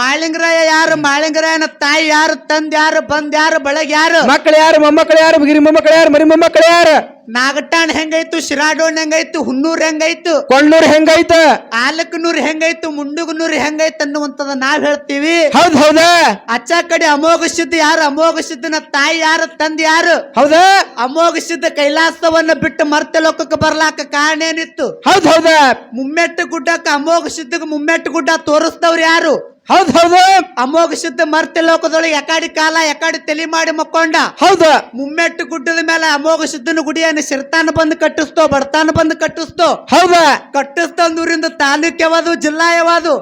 ಮಾಳಿಂಗರಾಯ ಯಾರು? ಮಾಳಿಂಗರಾಯನ ತಾಯಿ ಯಾರು? ತಂದ್ ಯಾರು? ಬಂದ್ ಯಾರು? ಬಳಗ ಯಾರು? ಮಕ್ಕಳು ಯಾರು? ಮೊಮ್ಮಕ್ಕಳು ಯಾರು? ಗಿರಿ ಮೊಮ್ಮಕ್ಕಳು ಯಾರು? ಮರಿ ಮೊಮ್ಮಕ್ಕಳು ಯಾರು? ನಾಗಟಾಣ್ ಹೆಂಗೈತು? ಶಿರಾಡೋಣ್ ಹೆಂಗೈತು? ಹುನ್ನೂರ್ ಹೆಂಗೈತು? ಕೊಳ್ಳೂರ್ ಹೆಂಗೈತ? ಆಲಕ್ನೂರ್ ಹೆಂಗೈತು? ಮುಂಡುಗನೂರ್ ಹೆಂಗೈತ ಅನ್ನುವಂತದ ನಾವ್ ಹೇಳ್ತೀವಿ. ಹೌದ್ ಹೌದಾ? ಅಚ್ಚ ಕಡೆ ಅಮೋಘ ಸಿದ್ಧ ಯಾರು? ಅಮೋಘ ಸಿದ್ಧನ ತಾಯಿ ಯಾರು? ತಂದೆ ಯಾರು? ಹೌದ? ಅಮೋಘ ಸಿದ್ಧ ಕೈಲಾಸವನ್ನ ಬಿಟ್ಟು ಮರ್ತ ಲೋಕಕ್ಕೆ ಬರ್ಲಾಕ ಕಾರಣ ಏನಿತ್ತು? ಹೌದ್ ಹೌದಾ? ಮುಮ್ಮೆಟ್ಟು ಗುಡ್ಡಕ್ಕೆ ಅಮೋಘ ಸಿದ್ಧಕ್ಕೆ ಮುಮ್ಮೆಟ್ಟು ಗುಡ್ಡ ತೋರಿಸ್ದವ್ರು ಯಾರು? ಹೌದ್ ಹೌದು. ಅಮೋಘ ಶುದ್ಧ ಮರ್ತ ಲೋಕದೊಳಗೆ ಎಕಾಡಿ ಕಾಲ ಎಕಾಡಿ ತಲೆ ಮಾಡಿ ಮಕ್ಕೊಂಡ. ಹೌದು. ಮುಮ್ಮೆಟ್ಟು ಗುಡ್ಡದ ಮೇಲೆ ಅಮೋಘ ಶುದ್ಧನ ಗುಡಿಯನ್ನು ಸಿರ್ತಾನ ಬಂದು ಕಟ್ಟಿಸ್ತೋ ಬಡತಾನ ಬಂದು ಕಟ್ಟಿಸ್ತೋ. ಹೌದಾ. ಕಟ್ಟಿಸ್ತಂದೂರಿಂದ ತಾಲೂಕ್ ಯಾವುದು ಜಿಲ್ಲಾ ಯಾವುದು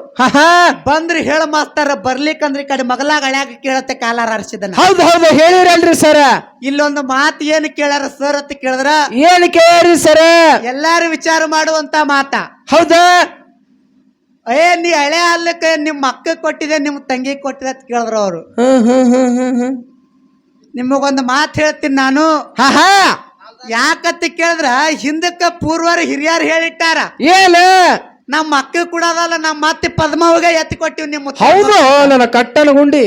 ಬಂದ್ರಿ ಹೇಳ ಮಾಸ್ತಾರ ಬರ್ಲಿಕ್ಕಂದ್ರೆ ಈ ಕಡೆ ಮಗಲಾಗ ಹಳ್ಯಾಗ ಕೇಳತ್ತೆ ಕಾಲಾರ ಹರಿಸಿದನ ಹೌದು ಹೌದು. ಹೇಳಿರಲ್ರಿ ಸರ. ಇಲ್ಲೊಂದು ಮಾತು ಏನು ಕೇಳಾರ ಸರ್ ಅಂತ ಕೇಳಿದ್ರ? ಏನು ಕೇಳ್ರಿ ಸರ? ಎಲ್ಲಾರು ವಿಚಾರ ಮಾಡುವಂತ ಮಾತಾ. ಹೌದಾ. ಏ ನೀ ಹಳೆ ಹಾಲಕ್ಕೆ ನಿಮ್ಮ ಅಕ್ಕ ಕೊಟ್ಟಿದೆ ನಿಮ್ಮ ತಂಗಿ ಕೊಟ್ಟಿದೆ ಅಂತ ಕೇಳಿದ್ರು ಅವರು. ಹ್ಮ್ ಹ್ಮ್ ಹ್ಮ್ ಹ್ಮ್ ಹ್ಮ್. ನಿಮಗೊಂದು ಮಾತು ಹೇಳ್ತೀನಿ ನಾನು. ಹಾ ಹಾ. ಯಾಕಂತ ಕೇಳಿದ್ರ ಹಿಂದಕ್ಕೆ ಪೂರ್ವರು ಹಿರಿಯರು ಹೇಳಿಟ್ಟಾರ. ಏನು? ನಮ್ಮ ಅಕ್ಕ ಕೂಡ ಅದಲ್ಲ ನಮ್ಮ ಅತ್ತೆ ಪದ್ಮಾವಿಗೆ ಎತ್ತಿ ಕೊಟ್ಟಿವಿ ನಿಮ್ಮ ಹೌದು ನನ್ನ ಕಟ್ಟನ ಗುಂಡಿ.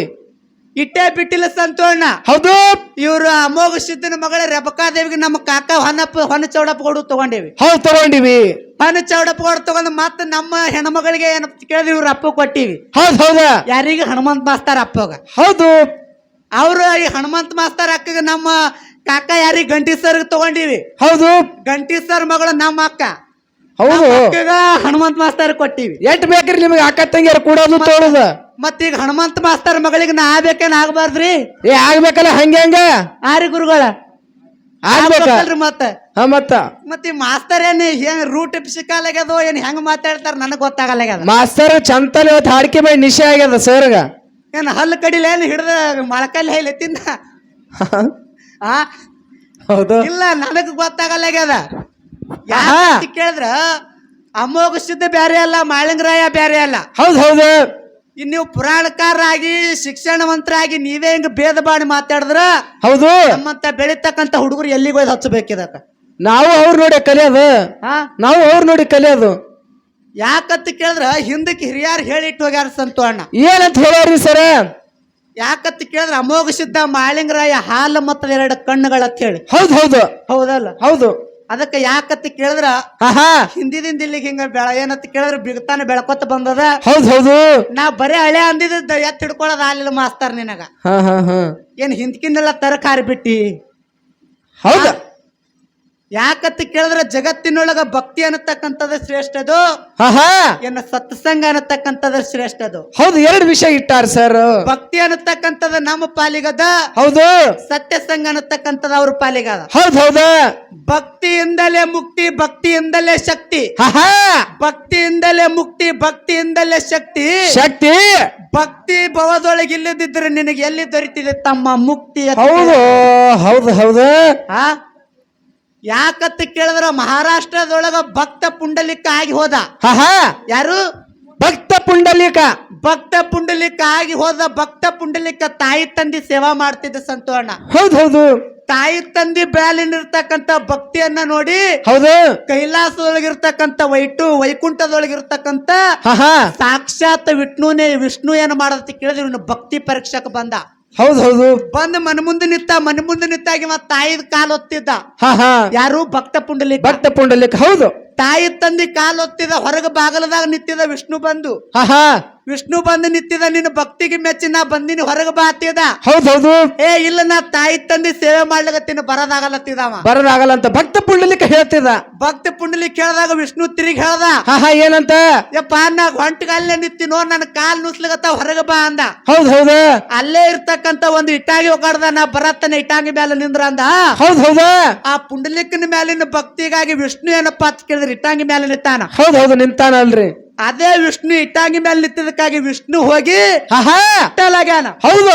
ಇಟ್ಟೇ ಬಿಟ್ಟಿಲ್ಲ ಸಂತೋಣ. ಹೌದು. ಇವ್ರು ಅಮೋಘ ಸಿದ್ದನ ಮಗಳ ರೆಬಕಾದೇವಿಗೆ ನಮ್ಮ ಕಾಕ ಹೊನಪ್ಪ ಹೊನ್ನ ಚೌಡಪ್ಪ ಕೊಡು ತಗೊಂಡೇವಿ. ಹೌದು ತಗೊಂಡಿವಿ. ಹೊನ್ನ ಚೌಡಪ್ಪ ಕೊಡು ತಗೊಂಡ್ ಮತ್ತೆ ನಮ್ಮ ಹೆಣ್ಮಗಳಿಗೆ ಏನಪ್ಪ ಕೇಳಿದ ಇವ್ರ ಅಪ್ಪ ಕೊಟ್ಟಿವಿ. ಹೌದು ಹೌದಾ. ಯಾರಿಗೆ ಹನುಮಂತ ಮಾಸ್ತಾರ ಅಪ್ಪಗ. ಹೌದು. ಅವ್ರು ಈ ಹನುಮಂತ ಮಾಸ್ತಾರ ಅಕ್ಕಗೆ ನಮ್ಮ ಕಾಕ ಯಾರಿಗೆ ಗಂಟಿ ಸರ್ ತಗೊಂಡಿವಿ. ಹೌದು. ಗಂಟಿ ಸರ್ ಮಗಳು ನಮ್ಮ ಅಕ್ಕ. ಹೌದು. ಹನುಮಂತ ಮಾಸ್ತರ್ ಕೊಟ್ಟಿವಿ. ಎಷ್ಟ್ ಬೇಕ್ರಿ ನಿಮಗೆ ಅಕ್ಕ ತಂಗಿಯರ್ ಕೂಡೋದು ತೋಳದ ಮತ್ತೀಗ ಹನುಮಂತ ಮಾಸ್ತರ್ ಮಗಳಿಗೆ ನಾ ಆಗ್ಬೇಕೇನ್ ಆಗ್ಬಾರ್ದ್ರಿ? ಏ ಆಗ್ಬೇಕಲ್ಲ ಹಂಗೆ ಹಂಗ? ಆರಿ ಗುರುಗಳ. ಆಗ್ಬೇಕ? ಆಗ್ಬೇಕಲ್ರಿ ಮತ್ತ. ಹಾ ಮತ್ತ. ಮತ್ತೆ ಈ ಮಾಸ್ತರ್ ಏನ್ ಹೆಂಗ್ ರೂಟ್ ಸಿಕ್ಕಾಲಾಗ್ಯದೋ ಏನ್ ಹೆಂಗ್ ಮಾತಾಡ್ತಾರ ನನಗ್ ಗೊತ್ತಾಗಲ್ಲಾಗ್ಯದ ಮಾಸ್ತರ್ ಚಂತಲ್ ಇವತ್ತು ಹಾಡಿಕೆ ಬೈ ನಿಶೆ ಆಗ್ಯದ ಸರ್ಗ. ಏನ್ ಹಲ್ಲು ಕಡಿಲ ಏನ್ ಹಿಡ್ದ ಮೊಳಕಲ್ಲಿ ಹೇಳಿ ತಿಂದ? ಹೌದು. ಇಲ್ಲ ನನಗ್ ಗೊತ್ತಾಗಲ್ಲಾಗ್ಯದ. ಯಾಕೆ ಕೇಳಿದ್ರ? ಅಮೋಘ ಸಿದ್ಧ ಬ್ಯಾರೆ ಅಲ್ಲ ಮಾಳಿಂಗರಾಯ ಬ್ಯಾರೆ ಅಲ್ಲ. ಹೌದು ಹೌದು. ಇನ್ ನೀವು ಪುರಾಣಕಾರರಾಗಿ ಶಿಕ್ಷಣವಂತರಾಗಿ ನೀವೇ ಹಿಂಗ ಭೇದ ಬಾಡಿ ಮಾತಾಡಿದ್ರ? ಹೌದು. ನಮ್ಮಂತ ಬೆಳಿತಕ್ಕಂತ ಹುಡುಗರು ಎಲ್ಲಿಗೆ ಹೋಯ್ದು ಹಚ್ಚಬೇಕಿದಕ್ಕ? ನಾವು ಅವ್ರು ನೋಡಿ ಕಲಿಯೋದು ಹಾ ನಾವು ಅವ್ರು ನೋಡಿ ಕಲಿಯೋದು ಯಾಕಂತ ಕೇಳಿದ್ರ ಹಿಂದಕ್ಕೆ ಹಿರಿಯರು ಹೇಳಿಟ್ಟು ಹೋಗ್ಯಾರ ಸಂತು ಅಣ್ಣ. ಏನಂತ ಹೇಳ್ಯಾರಿ ಸರ? ಯಾಕಂತ ಕೇಳಿದ್ರ ಅಮೋಘ ಸಿದ್ಧ ಮಾಳಿಂಗರಾಯ ಹಾಲು ಮತ್ತು ಎರಡು ಕಣ್ಣುಗಳಂತ ಹೇಳಿ. ಹೌದು ಹೌದು. ಹೌದಲ್ಲ? ಹೌದು. ಅದಕ್ಕೆ ಯಾಕತ್ತಿ ಕೇಳಿದ್ರ? ಹಾ ಹಾ ಹಿಂದಿದಿಂದ ಇಲ್ಲಿಗೆ ಹಿಂಗ ಬೆಳ ಏನತ್ತ ಕೇಳಿದ್ರ ಬಿಗ್ತಾನ ಬೆಳಕೊತ್ತ ಬಂದದ. ಹೌದ್ ಹೌದು. ನಾ ಬರೇ ಹಳೆ ಅಂದಿದ್ದ ಎತ್ ಹಿಡ್ಕೊಳ್ಳೋದ ಆಲಿಲ್ಲ ಮಾಸ್ತರ್ ನಿನಗ. ಹಾ ಹಾ ಹಾ. ಏನ್ ಹಿಂದ್ಕಿಂದೆಲ್ಲ ತರಕಾರಿ ಬಿಟ್ಟಿ? ಹೌದ. ಯಾಕಂತ ಕೇಳಿದ್ರೆ ಜಗತ್ತಿನೊಳಗ ಭಕ್ತಿ ಅನ್ನತಕ್ಕಂಥದ್ದು ಶ್ರೇಷ್ಠದು ಅದು. ಹಾ ಏನ ಸತ್ಸಂಗ ಅನ್ನತಕ್ಕಂಥದ್ದು ಶ್ರೇಷ್ಠದು ಹೌದು ಎರಡು ವಿಷಯ ಇಟ್ಟಾರ ಸರ್. ಭಕ್ತಿ ಅನ್ನತಕ್ಕಂಥದ್ದು ನಮ್ಮ ಪಾಲಿಗದ ಹೌದು. ಸತ್ಯಸಂಗ ಅನ್ನತಕ್ಕಂಥದ್ದು ಅವ್ರ ಪಾಲಿಗದ ಹೌದ್ ಹೌದು. ಭಕ್ತಿಯಿಂದಲೇ ಮುಕ್ತಿ ಭಕ್ತಿಯಿಂದಲೇ ಶಕ್ತಿ. ಆಹಾ. ಹಾ ಭಕ್ತಿಯಿಂದಲೇ ಮುಕ್ತಿ ಭಕ್ತಿಯಿಂದಲೇ ಶಕ್ತಿ. ಶಕ್ತಿ. ಭಕ್ತಿ ಭವದೊಳಗೆ ಇಲ್ಲದಿದ್ರೆ ನಿನಗೆ ಎಲ್ಲಿ ದೊರೀತಿದೆ ತಮ್ಮ ಮುಕ್ತಿ ಹೌದು ಹೌದು ಹೌದು. ಆ? ಯಾಕಂತ ಕೇಳಿದ್ರ ಮಹಾರಾಷ್ಟ್ರದೊಳಗ ಭಕ್ತ ಪುಂಡಲಿಕ ಆಗಿ ಹೋದ? ಯಾರು? ಭಕ್ತ ಪುಂಡಲಿಕ. ಭಕ್ತ ಪುಂಡಲಿಕ ಆಗಿ ಹೋದ ಭಕ್ತ ಪುಂಡಲಿಕ ತಾಯಿ ತಂದಿ ಸೇವಾ ಮಾಡ್ತಿದ್ದ ಸಂತೋಣ. ಹೌದ್ ಹೌದು. ತಾಯಿ ತಂದಿ ಬ್ಯಾಲಿನಿರ್ತಕ್ಕಂತ ಭಕ್ತಿಯನ್ನ ನೋಡಿ ಹೌದು. ಕೈಲಾಸದೊಳಗಿರ್ತಕ್ಕಂತ ವೈಟು ವೈಕುಂಠದೊಳಗಿರ್ತಕ್ಕಂತ ಸಾಕ್ಷಾತ್ ವಿಷ್ಣುನೇ ವಿಷ್ಣು ಏನು ಮಾಡದಂತ ಕೇಳಿದ್ರೆ ಇವನು ಭಕ್ತಿ ಪರೀಕ್ಷಕ ಬಂದ. ಹೌದ್ ಹೌದು. ಬಂದ್ ಮನ ಮುಂದೆ ನಿಂತ ಮನ ಮುಂದೆ ನಿಂತಾಗಿ ಮತ್ತ ತಾಯಿದ ಕಾಲು ಒತ್ತಿದ್ದ. ಹಾ ಹಾ. ಯಾರು ಭಕ್ತ ಪುಂಡಲಿಕ ಭಕ್ತ ಪುಂಡಲಿಕ್ ಹೌದು. ತಾಯಿ ತಂದಿ ಕಾಲೊತ್ತಿದ ಹೊರಗ ಬಾಗಲದಾಗ ನಿಂತಿದ ವಿಷ್ಣು ಬಂದು ಹಾ ಹಾ ವಿಷ್ಣು ಬಂದು ನಿಂತಿದ ನಿನ್ನ ಭಕ್ತಿಗೆ ಮೆಚ್ಚಿ ನಾ ಬಂದಿನಿ ಹೊರಗ ಬಾ ಹೌದೌದು. ಹೌದ್ ಹೌದು ಏ ಇಲ್ಲ ನಾ ತಾಯಿ ತಂದಿ ಸೇವೆ ಮಾಡ್ಲಿಕತ್ತೀನಿ ಬರದಾಗಲತ್ತಿದ ಬರದಾಗಲಂತ ಅಂತ ಭಕ್ತ ಪುಂಡಲಿಕ್ಕೆ ಹೇಳ್ತಿದ. ಭಕ್ತ ಪುಂಡಲಿಕ್ ಕೇಳಿದಾಗ ವಿಷ್ಣು ತಿರುಗಿ ಹೇಳ್ದ. ಹಾ ಹಾ ಏನಂತ? ಯಪ್ಪ ನಾ ಹೊಂಟಗಾಲೇ ನಿಂತಿನೋ ನನ್ನ ಕಾಲ್ ನುಸ್ಲಿಗತ್ತ ಹೊರಗ ಬಾ ಅಂದ. ಹೌದ್ ಹೌದ ಅಲ್ಲೇ ಇರ್ತಕ್ಕಂತ ಒಂದು ಇಟ್ಟಾಗಿ ಒಗಾಡ್ದ ನಾ ಬರತ್ತನ ಇಟ್ಟಾಗಿ ಮೇಲೆ ನಿಂದ್ರ ಅಂದ. ಹೌದ್ ಹೌದ ಆ ಪುಂಡಲಿಕನ ಮೇಲಿನ ಭಕ್ತಿಗಾಗಿ ವಿಷ್ಣು ಏನಪ್ಪಾ ಅಂತ ಕೇಳಿದ್ರೆ ಇಟ್ಟಾಂಗಿ ಮೇಲೆ ನಿಂತಾನ. ಹೌದ್ ಹೌದು ನಿಂತಾನಲ್ರಿ. ಅದೇ ವಿಷ್ಣು ಇಟ್ಟಾಂಗಿ ಮೇಲೆ ನಿಂತಿದ್ದಕ್ಕಾಗಿ ವಿಷ್ಣು ಹೋಗಿ ಆಹಾ! ಕಟ್ಟಲಾಗ್ಯಾನ ಹೌದು!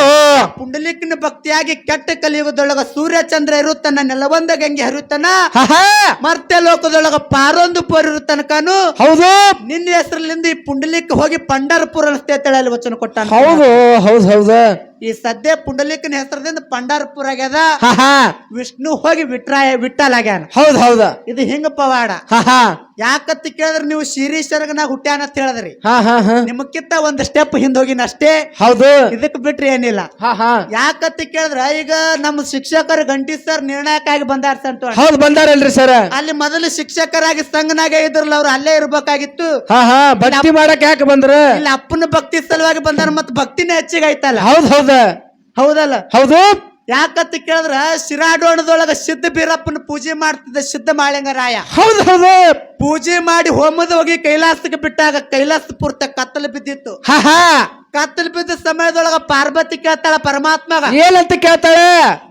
ಪುಂಡಲಿಕ್ಕಿನ ಭಕ್ತಿಯಾಗಿ ಕೆಟ್ಟ ಕಲಿಯುಗದೊಳಗ ಸೂರ್ಯ ಚಂದ್ರ ಇರುತ್ತಾನ ನೆಲವೊಂದ ಗಂಗೆ ಹರಿಯುತ್ತಾನ ಆಹಾ! ಮರ್ತ್ಯ ಲೋಕದೊಳಗ ಪಾರೊಂದು ಪೋರ್ ಇರುತ್ತನಕನು ಹೌದು! ನಿನ್ನ ಹೆಸರಲ್ಲಿಂದ ಈ ಪುಂಡಲಿಕ್ ಹೋಗಿ ಪಂಡರ್ಪುರ ಅನಿಸ್ತೇಳಿ ಅಲ್ಲಿ ವಚನ ಕೊಟ್ಟಾನ. ಹೌದು ಹೌದು ಹೌದ. ಈ ಸದ್ಯ ಪುಂಡಲಿಕನ ಹೆಸರದಿಂದ ಪಂಡಾರ್ಪುರ ಆಗ್ಯದ ವಿಷ್ಣು ಹೋಗಿ ವಿಟ್ರಾಯ ವಿಟ್ಟಲಾಗ್ಯಾನ ಹೌದ್ ಹೌದ. ಇದು ಹಿಂಗ ಪವಾಡ. ಯಾಕತ್ತ ಯಾಕತ್ ಕೇಳಿದ್ರೆ ನೀವು ಶಿರೀಶ್ವರಗನ ಹುಟ್ಟ್ಯಾನ ಅಂತ ಹೇಳಿದ್ರಿ. ಹಾ ಹಾ ಹಾ. ನಿಮಕ್ಕಿಂತ ಒಂದ್ ಸ್ಟೆಪ್ ಹಿಂದೋಗಿನ ಅಷ್ಟೇ. ಹೌದು. ಇದಕ್ ಬಿಟ್ರಿ ಏನಿಲ್ಲ. ಹಾ ಹಾ. ಯಾಕತ್ ಕೇಳಿದ್ರ ಈಗ ನಮ್ಮ ಶಿಕ್ಷಕರು ಗಂಟಿ ಸರ್ ನಿರ್ಣಾಯಕ ಆಗಿ ಬಂದಾರ ಅಂತ ಹೌದು ಬಂದಾರಲ್ರಿ ಸರ್. ಅಲ್ಲಿ ಮೊದಲು ಶಿಕ್ಷಕರಾಗಿ ಸಂಘನಾಗ ಇದ್ರಲ್ಲ ಅವ್ರು ಅಲ್ಲೇ ಇರ್ಬೇಕಾಗಿತ್ತು. ಭಕ್ತಿ ಮಾಡಕ್ ಯಾಕೆ ಬಂದ್ರ? ಇಲ್ಲ ಅಪ್ಪನ ಭಕ್ತಿ ಸಲುವಾಗಿ ಬಂದಾರ ಮತ್ ಭಕ್ತಿನೇ ಹೆಚ್ಚಿಗೆ ಆಯ್ತಲ್ಲ. ಹೌದ್ ಹೌದ. ಹೌದಲ್ಲ. ಹೌದು? ಯಾಕಂತ ಕೇಳಿದ್ರ ಶಿರಾಡೋಣದೊಳಗ ಸಿದ್ಧ ಬೀರಪ್ಪನ ಪೂಜೆ ಮಾಡ್ತಿದ್ದ ಸಿದ್ಧ ಮಾಳಿಂಗರಾಯ. ಹೌದು ಹೌದು. ಪೂಜೆ ಮಾಡಿ ಹೋಮದ ಹೋಗಿ ಕೈಲಾಸಕ್ಕೆ ಬಿಟ್ಟಾಗ ಕೈಲಾಸ ಪೂರ್ತ ಕತ್ತಲು ಬಿದ್ದಿತ್ತು. ಕತ್ತಲು ಬಿದ್ದ ಸಮಯದೊಳಗ ಪಾರ್ವತಿ ಕೇಳ್ತಾಳ ಪರಮಾತ್ಮ ಏನಂತ ಕೇಳ್ತಾಳೆ?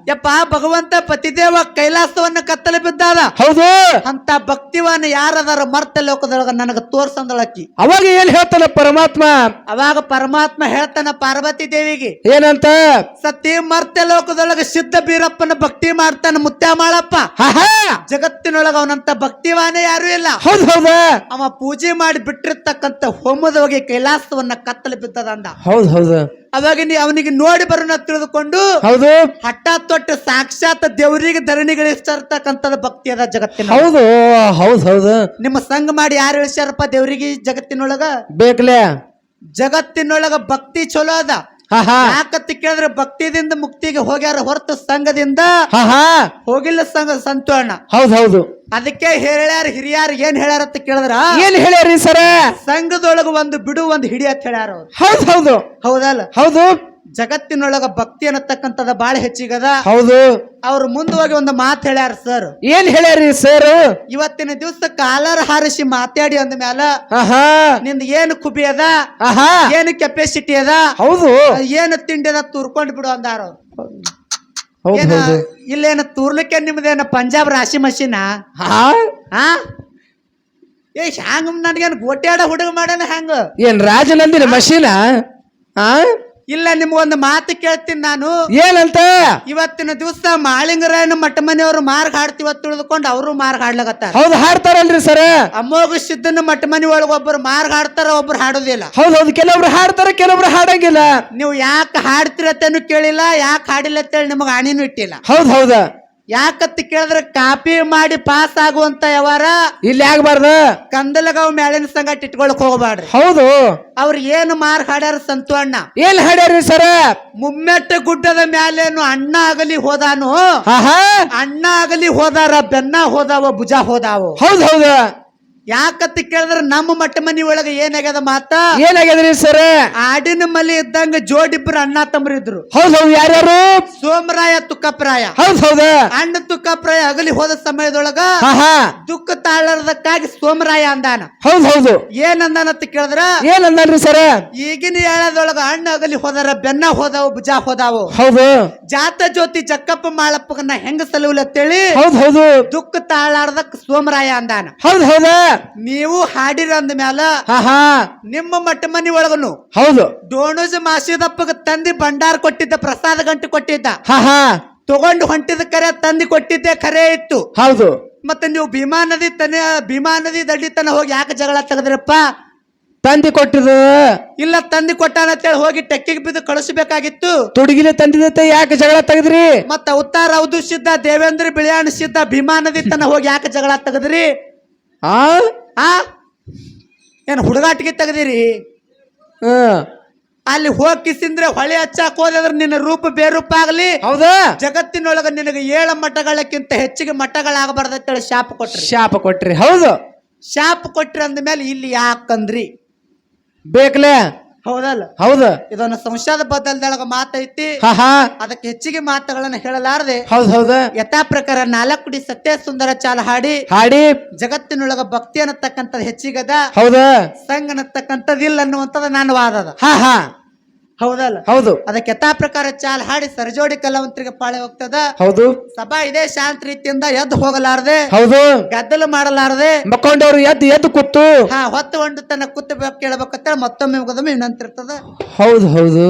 ಯಪ್ಪ ಭಗವಂತ ಪತಿದೇವ ಕೈಲಾಸವನ್ನ ಕತ್ತಲು ಬಿದ್ದಾದ ಹೌದು. ಅಂತ ಭಕ್ತಿವನ್ನ ಯಾರದಾರ ಮರ್ತ ಲೋಕದೊಳಗ ನನಗ ತೋರ್ಸಂದಳಕ್ಕಿ ಅವಾಗ ಏನ್ ಹೇಳ್ತಾನ ಪರಮಾತ್ಮ? ಅವಾಗ ಪರಮಾತ್ಮ ಹೇಳ್ತಾನ ಪಾರ್ವತಿ ದೇವಿಗೆ. ಏನಂತ? ಸತಿ ಮರ್ತ ಲೋಕದೊಳಗ ಸಿದ್ಧ ಬೀರಪ್ಪನ ಭಕ್ತಿ ಮಾಡ್ತಾನ ಮುತ್ಯ ಹಾ. ಜಗತ್ತಿನೊಳಗ ಅವನಂತ ಭಕ್ತಿವಾನೇ ಯಾರು ಇಲ್ಲ. ಹೌದ್ ಹೌದ. ಅವ ಪೂಜೆ ಮಾಡಿ ಬಿಟ್ಟಿರ್ತಕ್ಕಂಥ ಹೋಮದ ಹೋಗಿ ಕೈಲಾಸವನ್ನ ಕತ್ತಲು ಬಿದ್ದದ ಅಂದ. ಹೌದು ಹೌದು. ಅವಾಗ ನೀ ಅವನಿಗೆ ನೋಡಿ ಬರೋಣ ತಿಳಿದುಕೊಂಡು ಹೌದು. ಹಠ ತೊಟ್ಟು ಸಾಕ್ಷಾತ್ ದೇವರಿಗೆ ಧರಣಿಗಳಿಸ್ತಕ್ಕಂಥದ್ದು ಭಕ್ತಿ ಅದ ಜಗತ್ತಿನ. ಹೌದು ಹೌದು ಹೌದು. ನಿಮ್ಮ ಸಂಘ ಮಾಡಿ ಯಾರು ಇಳಿಸ್ಯಾರಪ್ಪ ದೇವರಿಗೆ ಜಗತ್ತಿನೊಳಗ? ಬೇಕಲೇ? ಜಗತ್ತಿನೊಳಗ ಭಕ್ತಿ ಚಲೋ ಅದ. ಯಾಕತ್ತ ಕೇಳಿದ್ರೆ ಭಕ್ತಿದಿಂದ ಮುಕ್ತಿಗೆ ಹೋಗ್ಯಾರ ಹೊರತು ಸಂಘದಿಂದ ಹಾ ಹಾ. ಹೋಗಿಲ್ಲ ಸಂಘ ಸಂತೋಣ. ಹೌದ್ ಹೌದು ಅದಕ್ಕೆ ಹೇಳ್ಯಾರ ಹಿರಿಯಾರ ಏನ್ ಹೇಳ್ಯಾರ ಅಂತ ಕೇಳಿದ್ರ? ಏನ್ ಹೇಳ್ಯಾರಿ ಸರ? ಸಂಘದೊಳಗ ಒಂದು ಬಿಡು ಒಂದು ಹಿಡಿ ಅಂತ ಹೇಳ್ಯಾರ ಹೌದ್ ಹೌದು ಹೌದಲ್ಲ? ಹೌದು. ಜಗತ್ತಿನೊಳಗ ಭಕ್ತಿ ಅನ್ನತಕ್ಕಂಥದ ಬಾಳ ಹೆಚ್ಚಿಗದ. ಹೌದು. ಅವ್ರು ಮುಂದೆ ಹೋಗಿ ಒಂದು ಮಾತು ಹೇಳ್ಯಾರ ಸರ್ ಏನ್ ಹೇಳ್ಯಾರಿ ಸರ್ ಇವತ್ತಿನ ದಿವಸ ಕಾಲರ್ ಹಾರಿಸಿ ಮಾತಾಡಿ ಅಂದ ಮ್ಯಾಲ ನಿಂದ ಏನು ಕುಬಿ ಅದ? ಏನು ಕೆಪಾಸಿಟಿ ಅದ? ಹೌದು. ಏನು ತಿಂಡಿ ಅದ ತೂರ್ಕೊಂಡ್ ಬಿಡು ಅಂದಾರ ಇಲ್ಲೇನ ತೂರ್ಲಿಕ್ಕೆ ನಿಮ್ದೇನ ಪಂಜಾಬ್ ರಾಶಿ ಮಷಿನ? ಹಾ. ಹಾ ಏ ಹ್ಯಾಂಗ ನನ್ಗೇನು ಗೋಟ್ಯಾಡ ಹುಡುಗ ಮಾಡ್ಯಾನ ಹ್ಯಾಂಗ? ಏನ್ ರಾಜನಂದಿನ ಮಷಿನ? ಹಾ ಇಲ್ಲ ನಿಮ್ಗೊಂದು ಮಾತು ಕೇಳ್ತೀನಿ ನಾನು. ಏನಂತ? ಇವತ್ತಿನ ದಿವಸ ಮಾಳಿಂಗರಾಯನ ಮಠ ಮನೆಯವರು ಮಾರ್ಗ ಹಾಡ್ತಿವ ತಿಳಿದುಕೊಂಡು ಅವರು ಮಾರ್ಗ ಹಾಡ್ಲಾಗತ್ತಾರ ಹೌದು ಹಾಡ್ತಾರಲ್ರಿ ಸರ್. ಅಮೋಘ ಸಿದ್ದನ ಮಠ ಮನೆ ಒಳಗ ಒಬ್ಬರು ಮಾರ್ಗ ಹಾಡ್ತಾರ ಒಬ್ರು ಹಾಡೋದಿಲ್ಲ. ಹೌದು ಹೌದು ಕೆಲವೊಬ್ರು ಹಾಡ್ತಾರ ಕೆಲವೊಬ್ರು ಹಾಡಂಗಿಲ್ಲ. ನೀವು ಯಾಕೆ ಹಾಡ್ತಿರತ್ತೇನು ಕೇಳಿಲ್ಲ ಯಾಕೆ ಹಾಡಿಲ್ಲ ಅಂತೇಳಿ ನಿಮಗೆ ಹಣಿನೂ ಇಟ್ಟಿಲ್ಲ. ಹೌದ್ ಹೌದ. ಯಾಕತ್ ಕೇಳಿದ್ರೆ ಕಾಪಿ ಮಾಡಿ ಪಾಸ್ ಆಗುವಂತ ಯಾವಾರ ಇಲ್ಲಿ ಆಗ್ಬಾರ್ದ. ಕಂದಲಗಾವ್ ಮ್ಯಾಲಿನ ಸಂಗಟ ಇಟ್ಕೊಳಕ್ ಹೋಗ್ಬಾರ್ದು ಹೌದು. ಅವ್ರು ಏನು ಮಾರ್ ಹಾಡ್ಯಾರ ಸಂತು ಅಣ್ಣ? ಏನ್ ಹಾಡ್ಯಾರಿ ಸರ? ಮುಮ್ಮೆಟ್ಟ ಗುಡ್ಡದ ಮ್ಯಾಲೇನು ಅಣ್ಣ ಆಗಲಿ ಹೋದಾನು? ಅಣ್ಣ ಆಗಲಿ ಹೋದಾರ ಬೆನ್ನ ಹೋದಾವ ಭುಜ ಹೋದಾವ? ಹೌದ್ ಹೌದ. ಯಾಕತ್ ಕೇಳಿದ್ರೆ ನಮ್ಮ ಮಟ್ಟ ಮನಿ ಒಳಗ ಏನಾಗ್ಯದ ಮಾತ? ಏನಾಗ್ಯದ್ರಿ ಸರ್? ಆಡಿನ ಮಲಿ ಇದ್ದಂಗ ಜೋಡಿಬ್ರು ಅಣ್ಣ ತಮ್ಮರಿದ್ರು ಹೌದ್ ಹೌದು ಯಾರ್ಯಾರು? ಸೋಮರಾಯ ತುಕ್ಕಪ್ರಾಯ. ಹೌದ್ ಹೌದ? ಅಣ್ಣ ತುಕ್ಕಪ್ರಾಯ ಅಗಲಿ ಹೋದ ಸಮಯದೊಳಗ ದುಃಖ ತಾಳರ್ದಕ್ಕಾಗಿ ಸೋಮರಾಯ ಅಂದಾನ. ಹೌದ್ ಹೌದು. ಏನಂದಾನತ್ತ ಕೇಳಿದ್ರ? ಏನ್ ಸರ್? ಸರ ಈಗಿನ ಹೇಳದೊಳಗ ಅಣ್ಣ ಅಗಲಿ ಹೋದಾರ ಬೆನ್ನ ಹೋದಾವು ಭುಜ ಹೋದಾವು. ಹೌದು. ಜಾತ ಜ್ಯೋತಿ ಜಕ್ಕಪ್ಪ ಮಾಳಪ್ಪಗನ್ನ ಹೆಂಗ ಸಲುಲತ್ತೇಳಿ ಹೌದ್ ಹೌದು. ದುಃಖ ತಾಳಾರ್ದಕ್ ಸೋಮರಾಯ ಅಂದಾನ. ಹೌದ್ ಹೌದ. ನೀವು ಹಾಡಿರ ಅಂದ ಮ್ಯಾಲ ಹಾ ನಿಮ್ಮ ಮಟ್ಟ ಮನಿ ಒಳಗನು ಹೌದು. ಡೋಣಜ ಮಾಸಿದಪ್ಪಗ ತಂದಿ ಭಂಡಾರ ಕೊಟ್ಟಿದ್ದ ಪ್ರಸಾದ ಗಂಟು ಕೊಟ್ಟಿದ್ದ. ಹಾ ಹಾ. ತಗೊಂಡು ಹೊಂಟಿದ ಕರೆ ತಂದಿ ಕೊಟ್ಟಿದ್ದೆ ಕರೆ ಇತ್ತು. ಹೌದು. ಮತ್ತೆ ನೀವು ಭೀಮಾ ನದಿ ತನ ಭೀಮಾ ನದಿ ದಡ್ಡಿ ತನ ಹೋಗಿ ಯಾಕೆ ಜಗಳ ತೆಗೆದ್ರಪ್ಪ? ತಂದಿ ಕೊಟ್ಟಿದ ಇಲ್ಲ ತಂದಿ ಕೊಟ್ಟಾನ ಅಂತೇಳಿ ಹೋಗಿ ಟೆಕ್ಕಿಗೆ ಬಿದ್ದು ಕಳಿಸಬೇಕಾಗಿತ್ತು. ತುಡುಗಿಲೆ ತಂದಿದತ್ತೆ ಯಾಕೆ ಜಗಳ ತೆಗೆದ್ರಿ? ಮತ್ತ ಉತ್ತಾರ ಅವಧು ಸಿದ್ಧ ದೇವೇಂದ್ರ ಬಿಳಿಯಾಣ ಸಿದ್ಧ ಭೀಮಾ ನದಿ ತನ ಹೋಗಿ ಯಾಕೆ ಜಗಳ ತೆಗದ್ರಿ? ಆ? ಆ? ಏನು ಹುಡುಗಾಟಿಗೆ ತೆಗ್ದಿರಿ? ಹ್ಮ್. ಅಲ್ಲಿ ಹೋಗಿ ಕಿಸಿಂದ್ರೆ ಹೊಳೆ ಹಚ್ಚಾಕ್ ಹೋದ್ರೆ ನಿನ್ನ ರೂಪ ಬೇರೂಪ ಆಗ್ಲಿ. ಹೌದಾ. ಜಗತ್ತಿನೊಳಗ ನಿನಗೆ ಏಳು ಮಠಗಳಕ್ಕಿಂತ ಹೆಚ್ಚಿಗೆ ಮಠಗಳಾಗಬಾರ್ದಂತೇಳಿ ಶಾಪ ಕೊಟ್ರಿ. ಶಾಪ ಕೊಟ್ರಿ. ಹೌದು. ಶಾಪ ಕೊಟ್ರಿ ಅಂದ್ಮೇಲೆ ಇಲ್ಲಿ ಯಾಕಂದ್ರಿ? ಬೇಕಲೆ? ಹೌದಲ್ಲ? ಹೌದು. ಇದೊಂದು ಸಂಶಯದ ಬದಲ್ದೊಳಗ ಮಾತೈತಿ. ಅದಕ್ಕೆ ಹೆಚ್ಚಿಗೆ ಮಾತುಗಳನ್ನ ಹೇಳಲಾರದೆ. ಹೌದ್ ಹೌದ. ಯಥಾ ಪ್ರಕಾರ ನಾಲ್ಕುಡಿ ಸತ್ಯ ಸುಂದರ ಚಾಲ ಹಾಡಿ. ಹಾಡಿ. ಜಗತ್ತಿನೊಳಗ ಭಕ್ತಿ ಅನ್ನತಕ್ಕಂಥದ್ದು ಹೆಚ್ಚಿಗದ. ಹೌದ. ಸಂಘ ಅನ್ನತಕ್ಕಂಥದ್ದು ಇಲ್ಲ ಅನ್ನುವಂಥದ್ದು ನಾನು ವಾದದ. ಹಾ ಹಾ. ಹೌದಲ್ಲ? ಹೌದು. ಅದಕ್ಕೆ ಯಥಾ ಪ್ರಕಾರ ಚಾಲ್ ಹಾಡಿ ಸರ್ಜೋಡಿ ಕಲಾವಂತರಿಗೆ ಪಾಳೆ ಹೋಗ್ತದ? ಹೌದು. ಸಭಾ ಇದೇ ಶಾಂತ ರೀತಿಯಿಂದ ಎದ್ದು ಹೋಗಲಾರದೆ ಹೌದು. ಗದ್ದಲು ಮಾಡಲಾರದೆ ಮಕ್ಕೊಂಡವ್ರು ಎದ್ದು ಎದ್ದು ಕೂತು. ಹಾ ಹೊತ್ತು ಒಂದು ತನ್ನ ಕೂತು ಕೇಳಬೇಕಂತ ಮತ್ತೊಮ್ಮೆ ಮುಗದೊಮ್ಮೆ ವಿನಂತಿರ್ತದ ಹೌದು ಹೌದು.